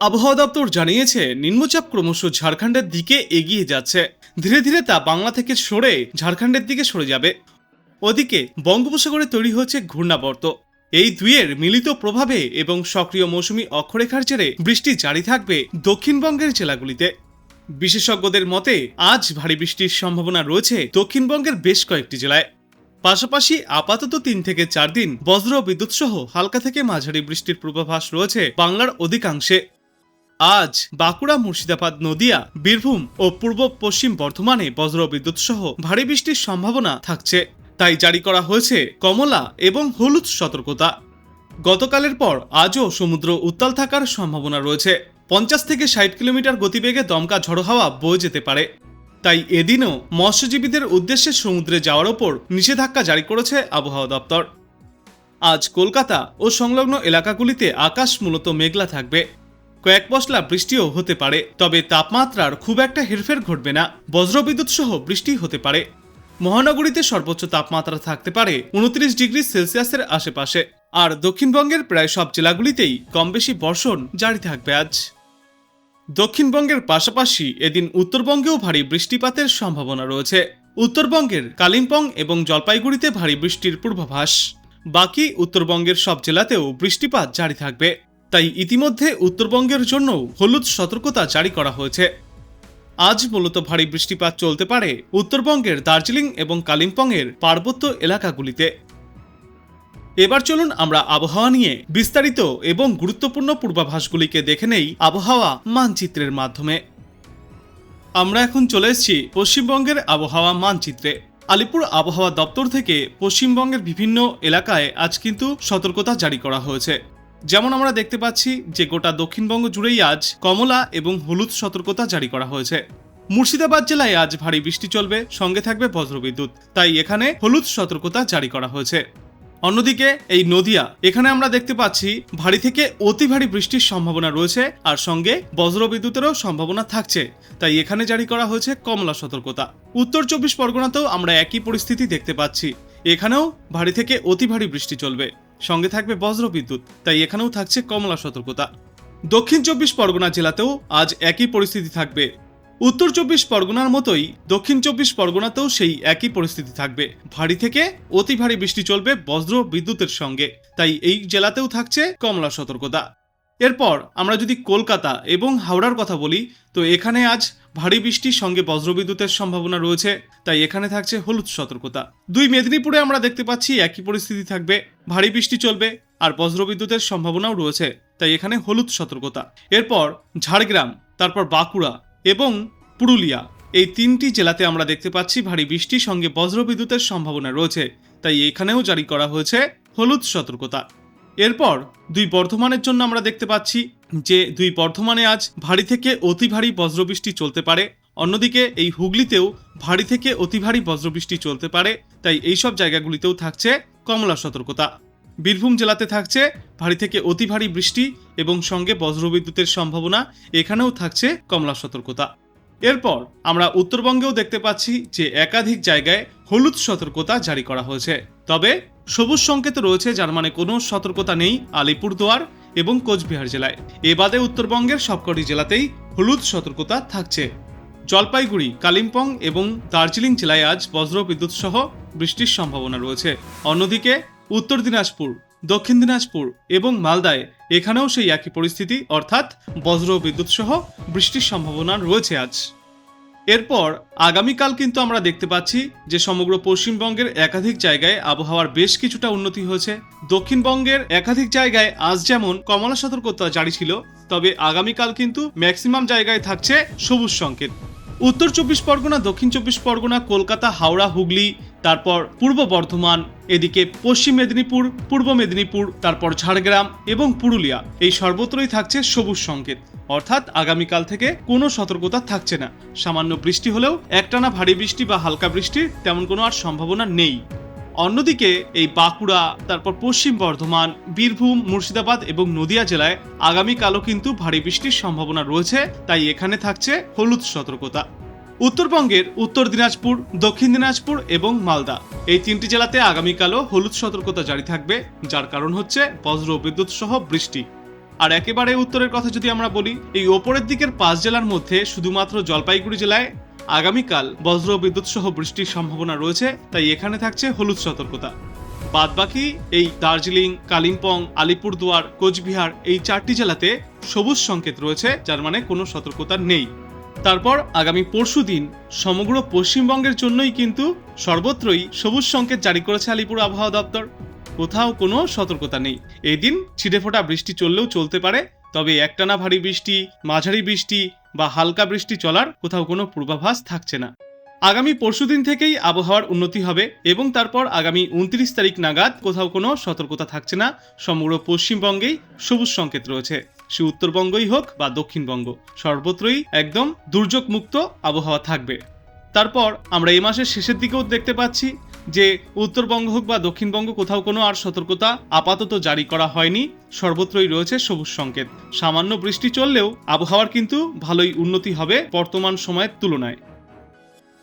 আবহাওয়া দপ্তর জানিয়েছে, নিম্নচাপ ক্রমশ ঝাড়খণ্ডের দিকে এগিয়ে যাচ্ছে। ধীরে ধীরে তা বাংলা থেকে সরে ঝাড়খণ্ডের দিকে সরে যাবে। ওদিকে বঙ্গোপসাগরে তৈরি হচ্ছে ঘূর্ণাবর্ত। এই দুইয়ের মিলিত প্রভাবে এবং সক্রিয় মৌসুমি অক্ষরেখার জেরে বৃষ্টি জারি থাকবে দক্ষিণবঙ্গের জেলাগুলিতে। বিশেষজ্ঞদের মতে, আজ ভারী বৃষ্টির সম্ভাবনা রয়েছে দক্ষিণবঙ্গের বেশ কয়েকটি জেলায়। পাশাপাশি আপাতত তিন থেকে চার দিন বজ্র বিদ্যুৎ সহ হালকা থেকে মাঝারি বৃষ্টির পূর্বাভাস রয়েছে বাংলার অধিকাংশে। আজ বাঁকুড়া, মুর্শিদাবাদ, নদিয়া, বীরভূম ও পূর্ব পশ্চিম বর্ধমানে বজ্র বিদ্যুৎ সহ ভারী বৃষ্টির সম্ভাবনা থাকছে। তাই জারি করা হয়েছে কমলা এবং হলুদ সতর্কতা। গতকালের পর আজও সমুদ্র উত্তাল থাকার সম্ভাবনা রয়েছে। পঞ্চাশ থেকে ষাট কিলোমিটার গতিবেগে দমকা ঝড়ো হাওয়া বয়ে যেতে পারে। তাই এদিনও মৎস্যজীবীদের উদ্দেশ্যে সমুদ্রে যাওয়ার ওপর নিষেধাজ্ঞা জারি করেছে আবহাওয়া দপ্তর। আজ কলকাতা ও সংলগ্ন এলাকাগুলিতে আকাশ মূলত মেঘলা থাকবে। কয়েক পশলা বৃষ্টিও হতে পারে, তবে তাপমাত্রার খুব একটা হেরফের ঘটবে না। বজ্রবিদ্যুৎ সহ বৃষ্টি হতে পারে। মহানগরীতে সর্বোচ্চ তাপমাত্রা থাকতে পারে উনত্রিশ ডিগ্রি সেলসিয়াসের আশেপাশে, আর দক্ষিণবঙ্গের প্রায় সব জেলাগুলিতেই কম বেশি বর্ষণ জারি থাকবে আজ। দক্ষিণবঙ্গের পাশাপাশি এদিন উত্তরবঙ্গেও ভারী বৃষ্টিপাতের সম্ভাবনা রয়েছে। উত্তরবঙ্গের কালিম্পং এবং জলপাইগুড়িতে ভারী বৃষ্টির পূর্বাভাস। বাকি উত্তরবঙ্গের সব জেলাতেও বৃষ্টিপাত জারি থাকবে। তাই ইতিমধ্যে উত্তরবঙ্গের জন্য হলুদ সতর্কতা জারি করা হয়েছে। আজ মূলত ভারী বৃষ্টিপাত চলতে পারে উত্তরবঙ্গের দার্জিলিং এবং কালিম্পংয়ের পার্বত্য এলাকাগুলিতে। এবার চলুন আমরা আবহাওয়া নিয়ে বিস্তারিত এবং গুরুত্বপূর্ণ পূর্বাভাসগুলিকে দেখে নেই আবহাওয়া মানচিত্রের মাধ্যমে। আমরা এখন চলে এসেছি পশ্চিমবঙ্গের আবহাওয়া মানচিত্রে। আলিপুর আবহাওয়া দপ্তর থেকে পশ্চিমবঙ্গের বিভিন্ন এলাকায় আজ কিন্তু সতর্কতা জারি করা হয়েছে। যেমন আমরা দেখতে পাচ্ছি যে গোটা দক্ষিণবঙ্গ জুড়েই আজ কমলা এবং হলুদ সতর্কতা জারি করা হয়েছে। মুর্শিদাবাদ জেলায় আজ ভারী বৃষ্টি চলবে, সঙ্গে থাকবে বজ্রবিদ্যুৎ। তাই এখানে হলুদ সতর্কতা জারি করা হয়েছে। অন্যদিকে এই নদিয়া, এখানে আমরা দেখতে পাচ্ছি ভারী থেকে অতি ভারী বৃষ্টির সম্ভাবনা রয়েছে আর সঙ্গে বজ্রবিদ্যুতেরও সম্ভাবনা থাকছে। তাই এখানে জারি করা হয়েছে কমলা সতর্কতা। উত্তর চব্বিশ পরগনাতেও আমরা একই পরিস্থিতি দেখতে পাচ্ছি। এখানেও ভারী থেকে অতি ভারী বৃষ্টি চলবে। সঙ্গে থাকবে বজ্রবিদ্যুৎ, তাই এখানেও থাকছে কমলা সতর্কতা। দক্ষিণ চব্বিশ পরগনা জেলাতেও আজ একই পরিস্থিতি থাকবে। উত্তর চব্বিশ পরগনার মতোই দক্ষিণ চব্বিশ পরগনাতেও সেই একই পরিস্থিতি থাকবে। ভারী থেকে অতি ভারী বৃষ্টি চলবে বজ্র বিদ্যুতের সঙ্গে, তাই এই জেলাতেও থাকছে কমলা সতর্কতা। এরপর আমরা যদি কলকাতা এবং হাওড়ার কথা বলি, তো এখানে আজ ভারী বৃষ্টির সঙ্গে বজ্রবিদ্যুতের সম্ভাবনা রয়েছে, তাই এখানে থাকছে হলুদ সতর্কতা। দুই মেদিনীপুরে আমরা দেখতে পাচ্ছি একই পরিস্থিতি থাকবে, ভারী বৃষ্টি চলবে আর বজ্রবিদ্যুতের সম্ভাবনাও রয়েছে, তাই এখানে হলুদ সতর্কতা। এরপর ঝাড়গ্রাম, তারপর বাঁকুড়া এবং পুরুলিয়া, এই তিনটি জেলাতে আমরা দেখতে পাচ্ছি ভারী বৃষ্টির সঙ্গে বজ্রবিদ্যুতের সম্ভাবনা রয়েছে, তাই এখানেও জারি করা হয়েছে হলুদ সতর্কতা। এরপর দুই বর্ধমানের জন্য আমরা দেখতে পাচ্ছি যে দুই বর্ধমানে আজ ভারী থেকে অতি ভারী বজ্রবৃষ্টি চলতে পারে। অন্যদিকে এই হুগলিতেও ভারী থেকে অতি ভারী বজ্রবৃষ্টি চলতে পারে, তাই এইসব জায়গাগুলিতেও থাকছে কমলা সতর্কতা। বীরভূম জেলাতে থাকছে ভারী থেকে অতি ভারী বৃষ্টি এবং সঙ্গে বজ্রবিদ্যুতের সম্ভাবনা, এখানেও থাকছে কমলা সতর্কতা। এরপর আমরা উত্তরবঙ্গেও দেখতে পাচ্ছি যে একাধিক জায়গায় হলুদ সতর্কতা জারি করা হয়েছে। তবে সবুজ সংকেত রয়েছে, যার মানে কোনো সতর্কতা নেই আলিপুরদুয়ার এবং কোচবিহার জেলায়। এ বাদে উত্তরবঙ্গের সবকটি জেলাতেই হলুদ সতর্কতা থাকছে। জলপাইগুড়ি, কালিম্পং এবং দার্জিলিং জেলায় আজ বজ্র বিদ্যুৎ সহ বৃষ্টির সম্ভাবনা রয়েছে। অন্যদিকে উত্তর দিনাজপুর দক্ষিণ দিনাজপুর এবং মালদায়। এখানেও সেই একই পরিস্থিতি, অর্থাৎ বজ্র বিদ্যুৎ সহ বৃষ্টির সম্ভাবনা রয়েছে আজ। এরপর আগামীকাল কিন্তু আমরা দেখতে পাচ্ছি যে সমগ্র পশ্চিমবঙ্গের একাধিক জায়গায় আবহাওয়ার বেশ কিছুটা উন্নতি হয়েছে। দক্ষিণবঙ্গের একাধিক জায়গায় আজ যেমন কমলা সতর্কতা জারি ছিল, তবে আগামীকাল কিন্তু ম্যাক্সিমাম জায়গায় থাকছে সবুজ সংকেত। উত্তর চব্বিশ পরগনা, দক্ষিণ চব্বিশ পরগনা, কলকাতা, হাওড়া, হুগলি, তারপর পূর্ব বর্ধমান এদিকে পশ্চিম মেদিনীপুর, পূর্ব মেদিনীপুর, তারপর ঝাড়গ্রাম এবং পুরুলিয়া, এই সর্বত্রই থাকছে সবুজ সংকেত। অর্থাৎ আগামীকাল থেকে কোনো সতর্কতা থাকছে না। সামান্য বৃষ্টি হলেও একটানা ভারী বৃষ্টি বা হালকা বৃষ্টির তেমন কোনো আর সম্ভাবনা নেই। অন্যদিকে এই বাঁকুড়া, তারপর পশ্চিম বর্ধমান, বীরভূম, মুর্শিদাবাদ এবং নদিয়া জেলায় আগামীকালও কিন্তু ভারী বৃষ্টির সম্ভাবনা রয়েছে, তাই এখানে থাকছে হলুদ সতর্কতা। উত্তরবঙ্গের উত্তর দিনাজপুর, দক্ষিণ দিনাজপুর এবং মালদা। এই তিনটি জেলাতে আগামীকালও হলুদ সতর্কতা জারি থাকবে, যার কারণ হচ্ছে বজ্র বিদ্যুৎ সহ বৃষ্টি। আর একেবারে উত্তরের কথা যদি আমরা বলি, এই ওপরের দিকের পাঁচ জেলার মধ্যে শুধুমাত্র জলপাইগুড়ি জেলায় আগামীকাল বজ্র বিদ্যুৎ সহ বৃষ্টির সম্ভাবনা রয়েছে, তাই এখানে থাকছে হলুদ সতর্কতা। বাদবাকি এই দার্জিলিং, কালিম্পং, আলিপুরদুয়ার, কোচবিহার এই চারটি জেলাতে সবুজ সংকেত রয়েছে, যার মানে কোনো সতর্কতা নেই। তারপর আগামী পরশু দিন সমগ্র পশ্চিমবঙ্গের জন্যই কিন্তু সর্বত্রই সবুজ সংকেত জারি করেছে আলিপুর আবহাওয়া দপ্তর। কোথাও কোনো সতর্কতা নেই। এই দিন ছিটেফোঁটা বৃষ্টি চললেও চলতে পারে, তবে একটানা ভারী বৃষ্টি, মাঝারি বৃষ্টি বা হালকা বৃষ্টি চলার কোথাও কোনো পূর্বাভাস থাকছে না। আগামী পরশুদিন থেকেই আবহাওয়ার উন্নতি হবে এবং তারপর আগামী উনত্রিশ তারিখ নাগাদ কোথাও কোনো সতর্কতা থাকছে না। সমগ্র পশ্চিমবঙ্গেই সবুজ সংকেত রয়েছে। সে উত্তরবঙ্গই হোক বা দক্ষিণবঙ্গ, সর্বত্রই একদম দুর্যোগ মুক্ত আবহাওয়া থাকবে। তারপর আমরা এই মাসের শেষের দিকেও দেখতে পাচ্ছি যে উত্তরবঙ্গ হোক বা দক্ষিণবঙ্গ, কোথাও কোনো আর সতর্কতা আপাতত জারি করা হয়নি। সর্বত্রই রয়েছে সবুজ সংকেত। সামান্য বৃষ্টি চললেও আবহাওয়ার কিন্তু ভালোই উন্নতি হবে বর্তমান সময়ের তুলনায়।